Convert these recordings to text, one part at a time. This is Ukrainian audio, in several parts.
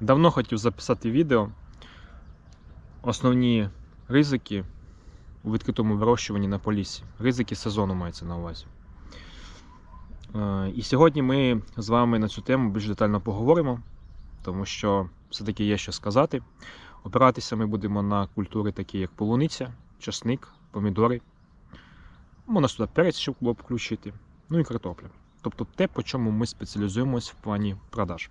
Давно хотів записати відео. Основні ризики у відкритому вирощуванні на полісі. Ризики сезону мається на увазі. Е, І сьогодні ми з вами на цю тему більш детально поговоримо, тому що все-таки є що сказати. Опиратися ми будемо на культури, такі як полуниця, часник, помідори. Можна сюди перець щоб було включити, ну і картопля. Тобто те, по чому ми спеціалізуємось в плані продаж.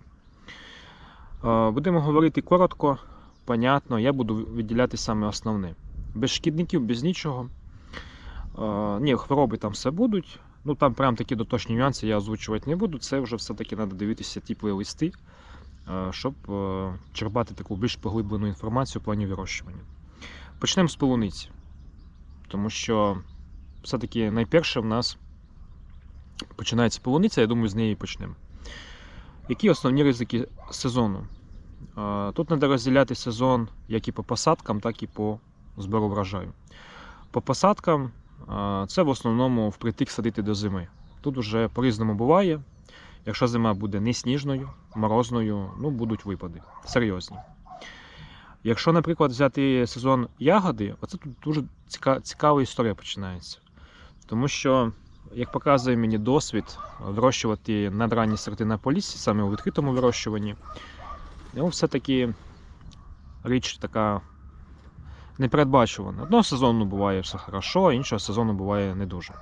Е, Будемо говорити коротко, понятно. Я буду виділяти саме основне. Без шкідників, без нічого. Е, Ні, хвороби там все будуть. Ну там прям такі доточні нюанси я озвучувати не буду. Це вже все-таки треба дивитися ті плейлисти, е, щоб черпати таку більш поглиблену інформацію в плані вирощування. Почнемо з полуниці. Тому що все-таки найперше в нас починається полуниця, я думаю, з неї почнемо. Які основні ризики сезону? Тут треба розділяти сезон як і по посадкам, так і по збору врожаю. По посадкам це в основному впритик садити до зими. Тут вже по-різному буває. Якщо зима буде не сніжною, морозною, ну будуть випади серйозні. Якщо, наприклад, взяти сезон ягоди, оце тут дуже ціка- цікава історія починається. Тому що, як показує мені досвід, вирощувати надранні сорти на полісі, саме у відкритому вирощуванні, ну, все-таки річ така непередбачувана. Одного сезону буває все хорошо, іншого сезону буває не дуже.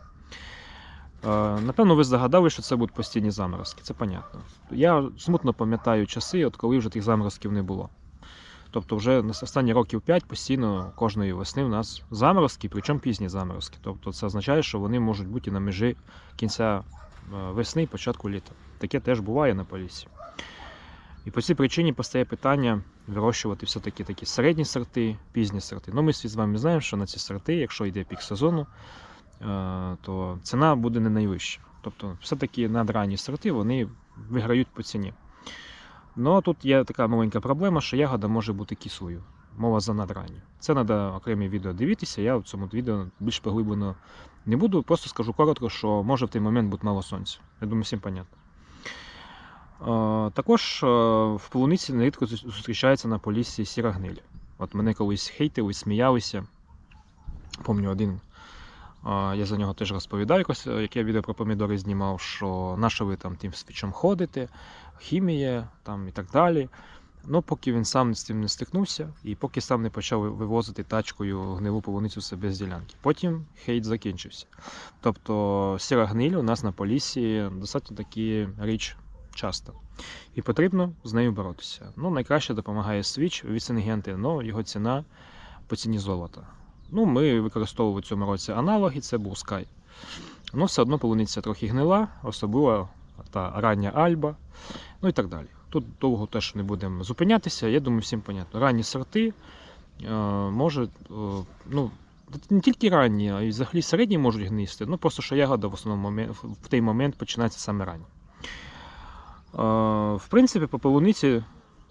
Е, Напевно, ви здогадали, що це будуть постійні заморозки, це понятно. Я смутно пам'ятаю часи, от коли вже тих заморозків не було. Тобто, вже останні років 5 постійно кожної весни у нас заморозки, причому пізні заморозки. Тобто це означає, що вони можуть бути на межі кінця е, весни і початку літа. Таке теж буває на полісі. І по цій причині постає питання вирощувати все-таки такі середні сорти, пізні сорти. Ну, ми всі з вами знаємо, що на ці сорти, якщо йде пік сезону, е, то ціна буде не найвища. Тобто, все-таки надранні сорти вони виграють по ціні. Ну тут є така маленька проблема, що ягода може бути кислою. Мова за надранню. Це треба окремі відео дивитися. Я в цьому відео більш поглиблено не буду. Просто скажу коротко, що може в той момент бути мало сонця. Я думаю, всім понятно. Е, Також е, в полуниці нерідко зустрічається на полісі сіра гниль. От мене колись хейтили, сміялися. Пам'ятаю один. е, Я за нього теж розповідав, якось, як відео про помідори знімав, що на що ви там тим свічом ходите, хімія там і так далі. Ну, поки він сам з цим не стикнувся, і поки сам не почав вивозити тачкою гнилу полуницю себе з ділянки. Потім хейт закінчився. Тобто сіра гниль у нас на полісі достатньо такі річ часто. І потрібно з нею боротися. Ну, найкраще допомагає свіч від але його ціна по ціні золота. Ну, ми використовували в цьому році аналоги, це був Sky. Ну, все одно полуниця трохи гнила, особливо та рання Альба, ну і так далі. Тут довго теж не будемо зупинятися. Я думаю, всім понятно. Ранні сорти е, можуть, е, ну, не тільки ранні, а й взагалі середні можуть гнисти. Ну, просто що ягода в основному в той момент починається саме ранні. В принципі, по полуниці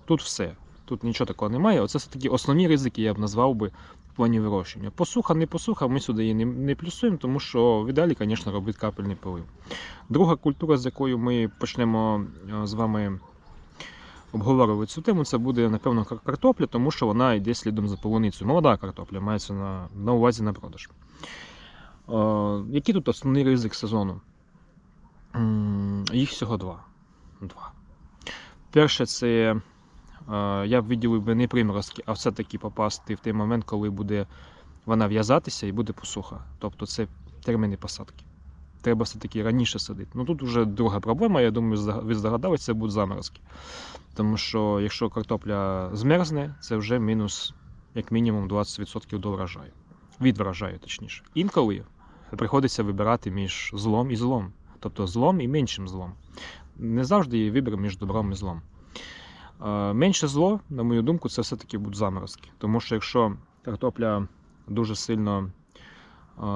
тут все. Тут нічого такого немає. Оце такі основні ризики, я б назвав би в плані вирощення. Посуха, не посуха, ми сюди її не, плюсуємо, тому що в ідеалі, звісно, робити капельний полив. Друга культура, з якою ми почнемо з вами обговорювати цю тему, це буде, напевно, картопля, тому що вона йде слідом за полуницею. Молода картопля, мається на, на увазі на продаж. Який тут основний ризик сезону? Їх всього два. Два. Перше, це е, я б виділив би не приморозки, а все-таки попасти в той момент, коли буде вона в'язатися і буде посуха. Тобто це терміни посадки. Треба все-таки раніше садити. Ну тут вже друга проблема, я думаю, ви здогадались, це будуть заморозки. Тому що якщо картопля змерзне, це вже мінус як мінімум 20% до врожаю. Від врожаю, точніше. Інколи приходиться вибирати між злом і злом. Тобто злом і меншим злом. Не завжди є вибір між добром і злом. Е, Менше зло, на мою думку, це все-таки будуть заморозки. Тому що якщо картопля дуже сильно е,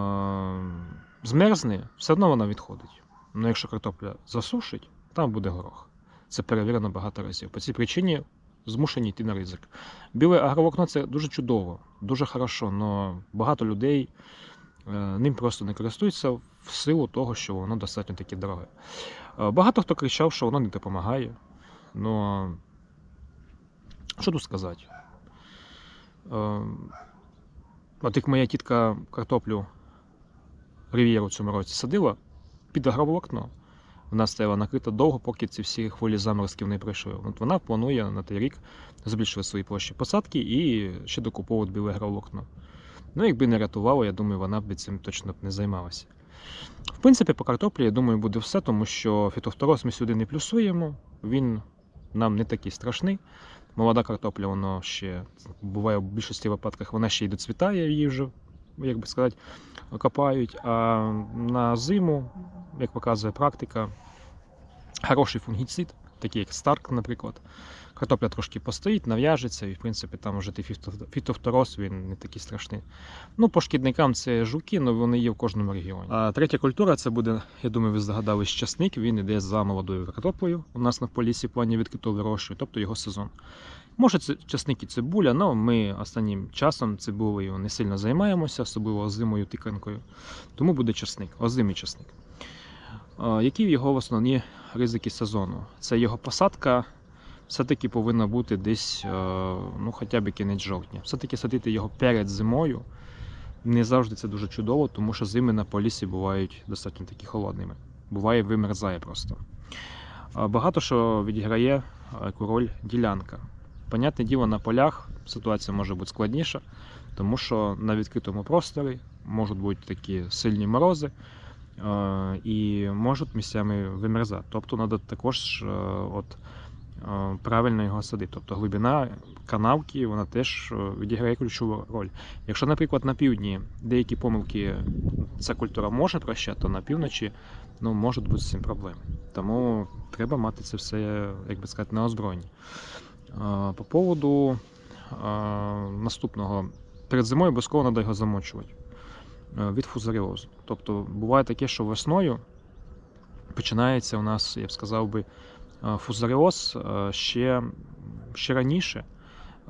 змерзне, все одно вона відходить. Ну якщо картопля засушить, там буде горох. Це перевірено багато разів. По цій причині змушені йти на ризик. Біле агровокно це дуже чудово, дуже хорошо, але багато людей ним просто не користуються в силу того, що воно достатньо таки дороге. Е, Багато хто кричав, що воно не допомагає. Ну, Що тут сказати? Е, От як моя тітка картоплю Рів'єру в цьому році садила під агроволокно. Вона стояла накрита довго, поки ці всі хвилі заморозків не пройшли. От вона планує на той рік збільшувати свої площі посадки і ще докуповувати біле агроволокно. Ну, якби не рятувало, я думаю, вона б цим точно б не займалася. В принципі, по картоплі, я думаю, буде все, тому що фітофтороз ми сюди не плюсуємо, він нам не такий страшний. Молода картопля, воно ще буває в більшості випадках, вона ще й доцвітає, її вже, як би сказати, копають. А на зиму, як показує практика, хороший фунгіцид, такий як Старк, наприклад. Картопля трошки постоїть, нав'яжеться, і в принципі там вже фітофтороз він не такий страшний. Ну, по шкідникам це жуки, але вони є в кожному регіоні. А третя культура це буде, я думаю, ви здогадались, часник. Він іде за молодою картоплею. У нас на полісі плані відкритого вирощую, тобто його сезон. Може, це часник і цибуля, але ми останнім часом цибулею не сильно займаємося, особливо озимою тиканкою. Тому буде часник, озимий часник. Які його основні ризики сезону? Це його посадка все-таки повинна бути десь е, ну, хоча б кінець жовтня. Все-таки садити його перед зимою не завжди це дуже чудово, тому що зими на полісі бувають достатньо такі холодними. Буває, вимерзає просто. Багато що відіграє е, яку роль ділянка. Понятне діло, на полях ситуація може бути складніша, тому що на відкритому просторі можуть бути такі сильні морози е, і можуть місцями вимерзати. Тобто треба також от, правильно його садити. Тобто глибина канавки вона теж е, відіграє ключову роль. Якщо, наприклад, на півдні деякі помилки ця культура може прощати, то на півночі ну, можуть бути з цим проблеми. Тому треба мати це все, як би сказати, на озброєнні. По поводу наступного. Перед зимою обов'язково треба його замочувати е, від фузаріозу. Тобто буває таке, що весною починається у нас, я б сказав би, е, фузаріоз е, ще, ще раніше,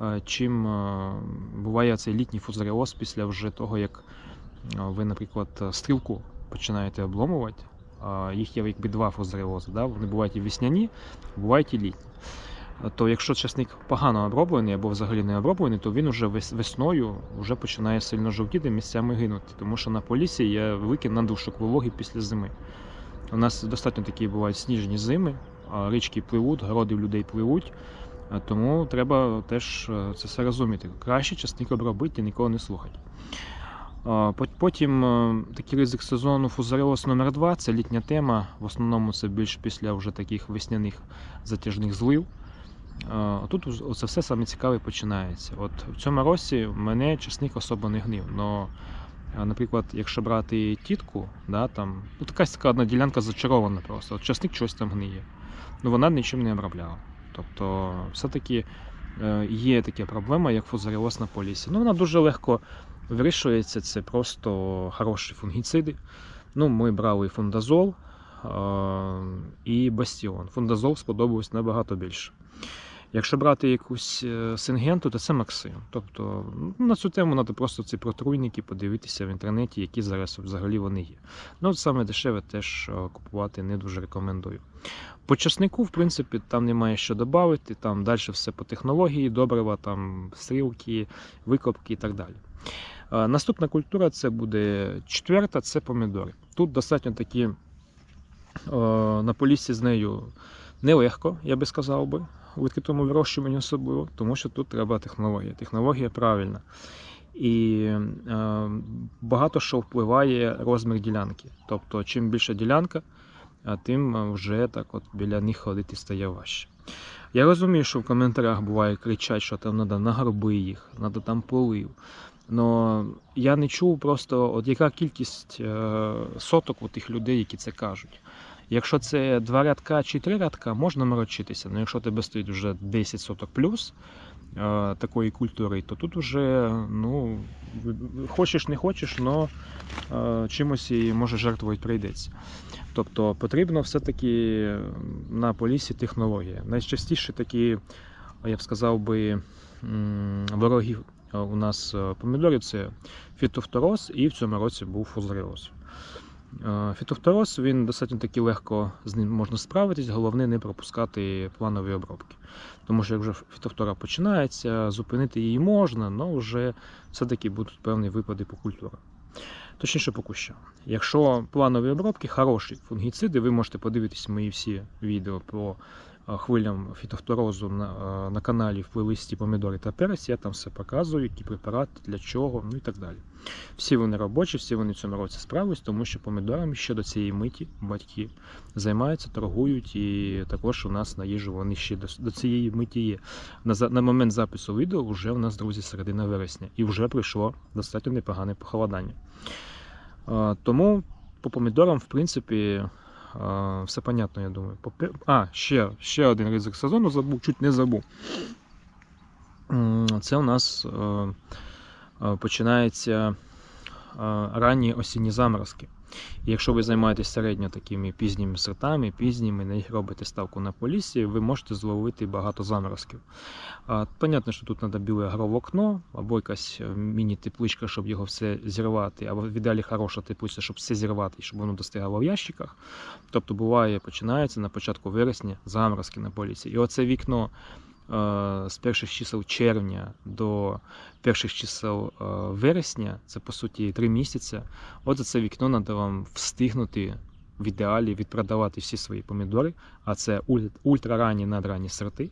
е, чим буває цей літній фузаріоз після вже того, як е, ви, наприклад, стрілку починаєте обломувати. Їх є якби два фузаріози. Да? Вони бувають і весняні, бувають і літні. То якщо часник погано оброблений або взагалі не оброблений, то він уже вес- весною вже починає сильно жовтіти, місцями гинути. Тому що на полісі є великий надлишок вологи після зими. У нас достатньо такі бувають сніжні зими, річки пливуть, городи людей пливуть. Тому треба теж е, це все розуміти. Краще часник обробити і нікого не слухати. Потім е, такий ризик сезону фузаріоз номер 2 це літня тема. В основному це більш після вже таких весняних затяжних злив. Тут оце все саме цікаве починається. От в цьому році мене чесник особо не гнив. Но, наприклад, якщо брати тітку, да, там, ну, така одна ділянка зачарована просто. От часник щось там гниє. Ну вона нічим не обробляла. Тобто, все-таки е, є така проблема, як фузаріоз на полісі. Ну, вона дуже легко вирішується, це просто хороші фунгіциди. Ну, ми брали фундазол е, і бастіон. Фундазол сподобався набагато більше. Якщо брати якусь е, сингенту, то це Максим. Тобто ну, на цю тему треба просто ці протруйники подивитися в інтернеті, які зараз взагалі вони є. Ну, саме дешеве теж е, купувати не дуже рекомендую. По часнику, в принципі, там немає що додати, там далі все по технології, добрива, там стрілки, викопки і так далі. Е, Наступна культура це буде четверта, це помідори. Тут достатньо такі на полісі з нею нелегко, я би сказав би, у відкритому вирощуванні особливо, тому що тут треба технологія. Технологія правильна. І е, багато що впливає розмір ділянки. Тобто, чим більша ділянка, тим е, вже так от біля них ходити стає важче. Я розумію, що в коментарях буває кричать, що там треба на горби їх, треба там полив. Но я не чув просто, от яка кількість е, соток у тих людей, які це кажуть. Якщо це два рядка чи три рядка, можна морочитися. Але якщо тебе стоїть вже 10 соток плюс е, такої культури, то тут вже ну, хочеш не хочеш, але чимось і може жертвувати прийдеться. Тобто потрібно все-таки на полісі технологія. Найчастіше такі, я б сказав би, вороги у нас е, помідорів це фітофтороз і в цьому році був фузаріоз. Е, Фітофтороз він достатньо таки легко з ним можна справитись, головне не пропускати планові обробки. Тому що як вже фітофтора починається, зупинити її можна, але вже все-таки будуть певні випади по культурам. Точніше по кущам. Якщо планові обробки, хороші фунгіциди, ви можете подивитись мої всі відео е, хвилям фітофторозу на, на каналі в плейлисті помідори та перець. Я там все показую, які препарати, для чого, ну і так далі. Всі вони робочі, всі вони в цьому році справились, тому що помідорами ще до цієї миті батьки займаються, торгують, і також у нас на їжу вони ще до, до цієї миті є. На, на момент запису відео вже у нас, друзі, середина вересня, і вже прийшло достатньо непогане похолодання. Тому по помідорам, в принципі, все понятно, я думаю. А, ще, ще один ризик сезону забув, чуть не забув. Це у нас е, е, починається е, ранні осінні заморозки. Якщо ви займаєтесь середньо такими пізніми сортами, пізніми, на них робите ставку на полісі, ви можете зловити багато заморозків. А, понятно, що тут треба біле агровокно, або якась е, міні-тепличка, щоб його все зірвати, або в ідеалі хороша теплиця, щоб все зірвати, щоб воно достигало в ящиках. Тобто буває, починається на початку вересня заморозки на полісі. І оце вікно з перших чисел червня до перших чисел е, вересня, це по суті три місяці. От за це вікно треба вам встигнути в ідеалі відпродавати всі свої помідори, а це уль- ультраранні надранні сорти е,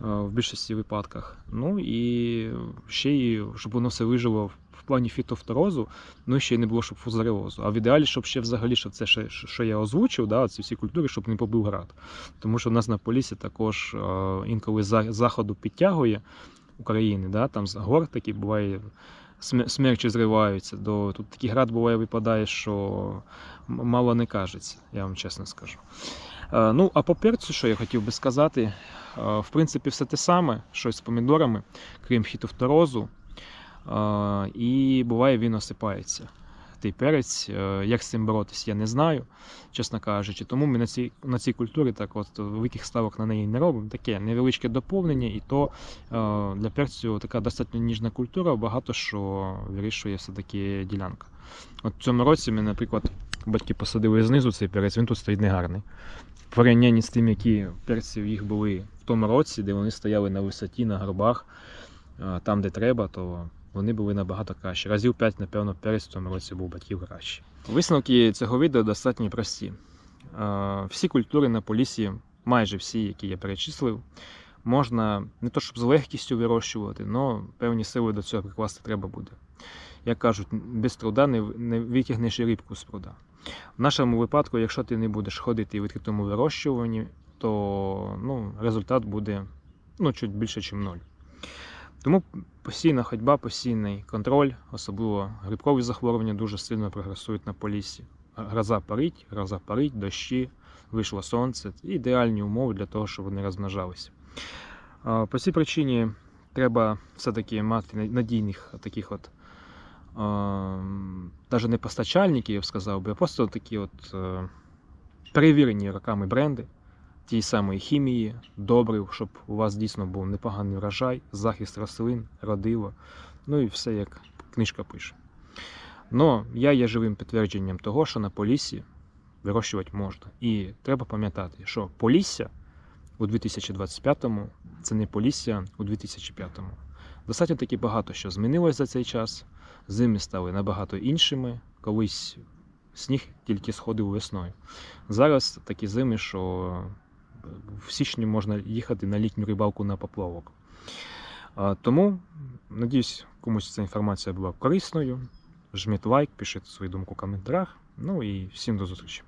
в більшості випадках. Ну і ще й щоб воно все вижило плані фітофторозу, ну ще й не було щоб фузаріозу. А в ідеалі, щоб ще взагалі, щоб це ще, що я озвучив, да, ці всі культури, щоб не побив град. Тому що в нас на полісі також е, інколи за заходу підтягує України, да, там гор такі буває. сме- Смерчі зриваються, до тут такий град буває випадає, що мало не кажеться, я вам чесно скажу. Е, Ну, а по перцю, що я хотів би сказати, е, в принципі, все те саме, що з помідорами, крім хітофторозу. І буває, він осипається. Той перець, Е, як з цим боротись, я не знаю, чесно кажучи. Тому ми на цій, на цій культурі так от великих ставок на неї не робимо. Таке невеличке доповнення, і то е, для перцю така достатньо ніжна культура, багато що вирішує все-таки ділянка. От в цьому році ми, наприклад, батьки посадили знизу цей перець, він тут стоїть негарний. В порівнянні з тим, які перці їх були в тому році, де вони стояли на висоті, на горбах, е, там, де треба, то вони були набагато кращі. Разів 5, напевно, перець в цьому році був батьків кращий. Висновки цього відео достатньо прості. Всі культури на полісі, майже всі, які я перечислив, можна не то щоб з легкістю вирощувати, але певні сили до цього прикласти треба буде. Як кажуть, без труда не витягнеш і рибку з пруда. В нашому випадку, якщо ти не будеш ходити в відкритому вирощуванні, то ну, результат буде ну, чуть більше, ніж ноль. Тому постійна ходьба, постійний контроль, особливо грибкові захворювання дуже сильно прогресують на полісі. Гроза парить, гроза парить, дощі, вийшло сонце. Ідеальні умови для того, щоб вони розмножалися. По цій причині треба все-таки мати надійних таких от навіть не постачальників, я б сказав би, а просто такі от е, перевірені роками бренди тієї самої хімії, добрив, щоб у вас дійсно був непоганий врожай, захист рослин, родило, ну і все як книжка пише. Но я є живим підтвердженням того, що на Поліссі вирощувати можна. І треба пам'ятати, що Полісся у 2025-му це не Полісся у 2005-му. Достатньо таки багато що змінилось за цей час. Зими стали набагато іншими. Колись сніг тільки сходив весною. Зараз такі зими, що в січні можна їхати на літню рибалку на поплавок. Тому, надіюсь, комусь ця інформація була корисною. Жміть лайк, пишіть свою думку в коментарях. Ну і всім до зустрічі.